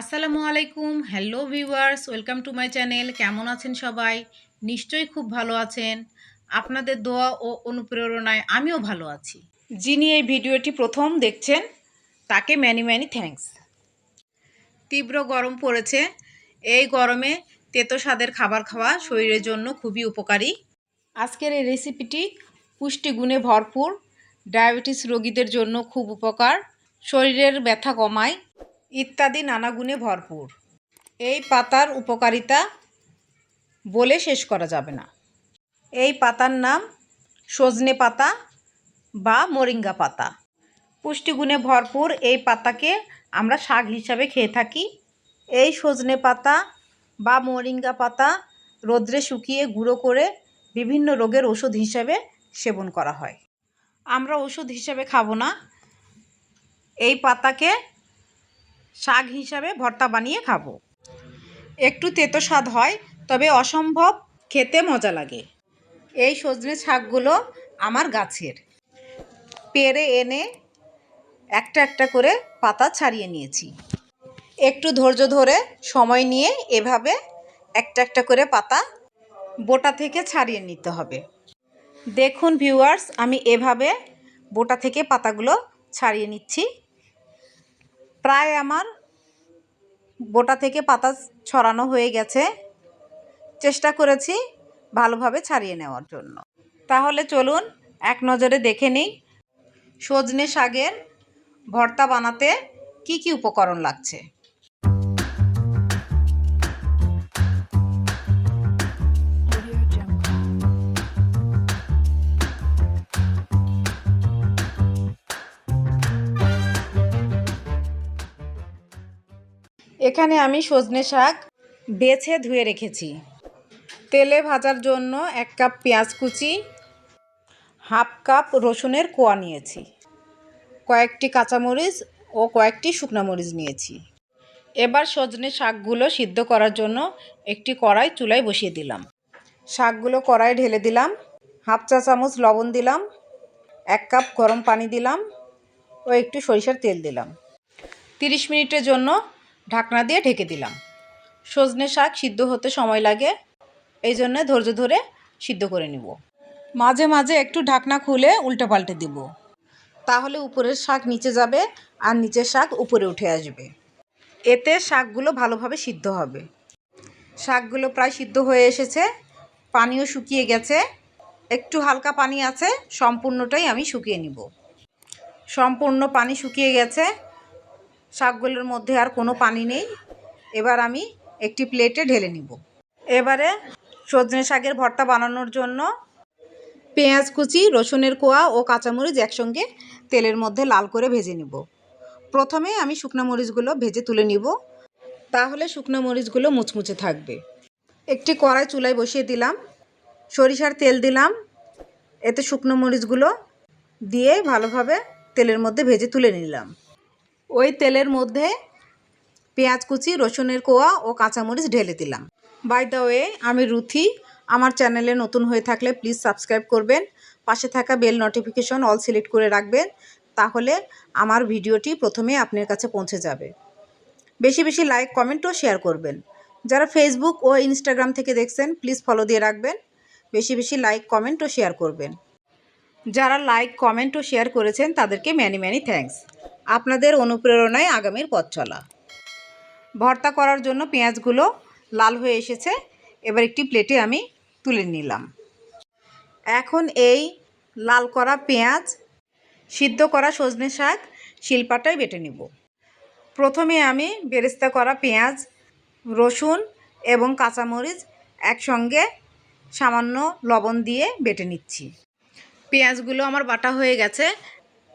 আসসালামু আলাইকুম, hello viewers, welcome to my channel. কেমন আছেন সবাই? নিশ্চয়ই খুব ভালো আছেন। আপনাদের দোয়া ও অনুপ্রেরণায় আমিও ভালো আছি। যিনি এই ভিডিওটি প্রথম দেখছেন, তাকে ম্যানি ম্যানি থ্যাঙ্কস তীব্র গরম পড়েছে। এই গরমে তেতো স্বাদের খাবার খাওয়া শরীরের জন্য খুবই উপকারী। আজকের এই রেসিপিটি পুষ্টিগুণে ভরপুর। ডায়াবেটিস রোগীদের জন্য খুব উপকার। শরীরের ব্যথা কমায়। ইত্যাদি নানা গুণে ভরপুর। এই পাতার উপকারিতা বলে শেষ করা যাবে না। এই পাতার নাম সজনে পাতা বা মোরিঙ্গা পাতা। পুষ্টিগুণে ভরপুর এই পাতাকে আমরা শাক হিসাবে খেয়ে থাকি। এই সজনে পাতা বা মোরিঙ্গা পাতা রোদ্রে শুকিয়ে গুঁড়ো করে বিভিন্ন রোগের ওষুধ হিসাবে সেবন করা হয়। আমরা ওষুধ হিসাবে খাব না। এই পাতাকে শাক হিসাবে ভর্তা বানিয়ে খাব। একটু তেতো স্বাদ হয়, তবে অসম্ভব খেতে মজা লাগে। এই সজনে শাকগুলো আমার গাছের। পেরে এনে একটা একটা করে পাতা ছাড়িয়ে নিয়েছি। একটু ধৈর্য ধরে সময় নিয়ে এভাবে একটা একটা করে পাতা বোটা থেকে ছাড়িয়ে নিতে হবে। দেখুন ভিউয়ার্স, আমি এভাবে বোটা থেকে পাতাগুলো ছাড়িয়ে নিচ্ছি। প্রায় আমার বোটা থেকে পাতা ছড়ানো হয়ে গেছে। চেষ্টা করেছি ভালোভাবে ছাড়িয়ে নেওয়ার জন্য। তাহলে চলুন এক নজরে দেখে নিই সজনে শাগের ভর্তা বানাতে কি কি উপকরণ লাগছে। এখানে আমি সজনে শাক বেছে ধুয়ে রেখেছি। তেলে ভাজার জন্য এক কাপ পেঁয়াজ কুচি, হাফ কাপ রসুনের কোয়া নিয়েছি, কয়েকটি কাঁচামরিচ ও কয়েকটি শুকনো মরিচ নিয়েছি। এবার সজনে শাকগুলো সিদ্ধ করার জন্য একটি কড়াই চুলায় বসিয়ে দিলাম। শাকগুলো কড়াই ঢেলে দিলাম, হাফ চা চামচ লবণ দিলাম, এক কাপ গরম পানি দিলাম ও একটু সরিষার তেল দিলাম। তিরিশ মিনিটের জন্য ঢাকনা দিয়ে ঢেকে দিলাম। সজনে শাক সিদ্ধ হতে সময় লাগে, এই জন্য ধৈর্য ধরে সিদ্ধ করে নিব। মাঝে মাঝে একটু ঢাকনা খুলে উল্টে পাল্টে দিব। তাহলে উপরের শাক নিচে যাবে আর নিচের শাক উপরে উঠে আসবে। এতে শাকগুলো ভালোভাবে সিদ্ধ হবে। শাকগুলো প্রায় সিদ্ধ হয়ে এসেছে। পানিও শুকিয়ে গেছে। একটু হালকা পানি আছে, সম্পূর্ণটাই আমি শুকিয়ে নিব। সম্পূর্ণ পানি শুকিয়ে গেছে। শাকগুলোর মধ্যে আর কোনো পানি নেই। এবার আমি একটি প্লেটে ঢেলে নিব। এবারে সজনে শাকের ভর্তা বানানোর জন্য পেঁয়াজ কুচি, রসুনের কোয়া ও কাঁচামরিচ একসঙ্গে তেলের মধ্যে লাল করে ভেজে নিব। প্রথমে আমি শুকনো মরিচগুলো ভেজে তুলে নিব। তাহলে শুকনো মরিচগুলো মুচমুচে থাকবে। একটি কড়াই চুলায় বসিয়ে দিলাম। সরিষার তেল দিলাম। এতে শুকনো মরিচগুলো দিয়ে ভালোভাবে তেলের মধ্যে ভেজে তুলে নিলাম। ওই তেলের মধ্যে পেঁয়াজ কুচি, রসুনের কোয়া ও কাঁচামরিচ ঢেলে দিলাম। বাই দ্য ওয়ে আমি রুথি। আমার চ্যানেলে নতুন হয়ে থাকলে প্লিজ সাবস্ক্রাইব করবেন। পাশে থাকা বেল নোটিফিকেশন অল সিলেক্ট করে রাখবেন। তাহলে আমার ভিডিওটি প্রথমে আপনার কাছে পৌঁছে যাবে। বেশি বেশি লাইক কমেন্ট ও শেয়ার করবেন। যারা ফেসবুক ও ইনস্টাগ্রাম থেকে দেখছেন প্লিজ ফলো দিয়ে রাখবেন। বেশি বেশি লাইক কমেন্ট ও শেয়ার করবেন। যারা লাইক কমেন্ট ও শেয়ার করেছেন, তাদেরকে ম্যানি ম্যানি থ্যাঙ্কস আপনাদের অনুপ্রেরণায় আগামীর পথ চলা। ভর্তা করার জন্য পেঁয়াজগুলো লাল হয়ে এসেছে। এবার একটি প্লেটে আমি তুলে নিলাম। এখন এই লাল করা পেঁয়াজ, সিদ্ধ করা সজনে শাক, শিলপাটায় বেটে নিব। প্রথমে আমি বেরেস্তা করা পেঁয়াজ, রসুন এবং কাঁচামরিচ একসঙ্গে সামান্য লবণ দিয়ে বেটে নিচ্ছি। পেঁয়াজগুলো আমার বাটা হয়ে গেছে।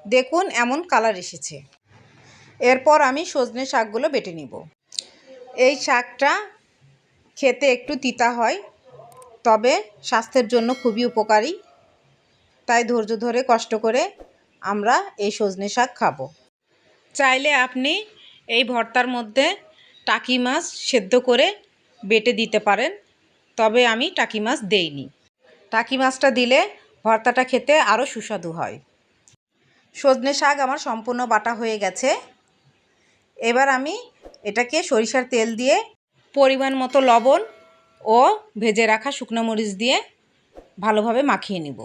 দেখুন, এমন কালার এসেছে। এরপর আমি সজনে শাকগুলো বেটে নিব। এই শাকটা খেতে একটু তিতা হয়, তবে স্বাস্থ্যের জন্য খুবই উপকারী। তাই ধৈর্য ধরে, কষ্ট করে আমরা এই সজনে শাক খাব। চাইলে আপনি এই ভর্তার মধ্যে টাকি মাছ সেদ্ধ করে বেটে দিতে পারেন, তবে আমি টাকি মাছ দেইনি। টাকি মাছটা দিলে ভর্তাটা খেতে আরও সুস্বাদু হয়। সজনে শাক আমার সম্পূর্ণ বাটা হয়ে গেছে। এবার আমি এটাকে সরিষার তেল দিয়ে পরিমাণ মতো লবণ ও ভেজে রাখা শুকনো মরিচ দিয়ে ভালোভাবে মাখিয়ে নিব।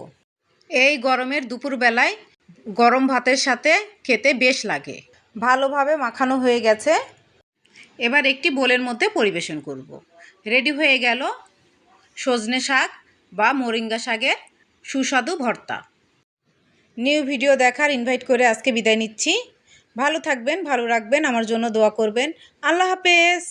এই গরমের দুপুরবেলায় গরম ভাতের সাথে খেতে বেশ লাগে। ভালোভাবে মাখানো হয়ে গেছে। এবার একটি বোলের মধ্যে পরিবেশন করব। রেডি হয়ে গেল সজনে শাক বা মোরিঙ্গা শাকের সুস্বাদু ভর্তা। নিউ ভিডিও দেখার ইনভাইট করে আজকে বিদায় নিচ্ছি। ভালো থাকবেন, ভালো রাখবেন, আমার জন্য দোয়া করবেন। আল্লাহ হাফেজ!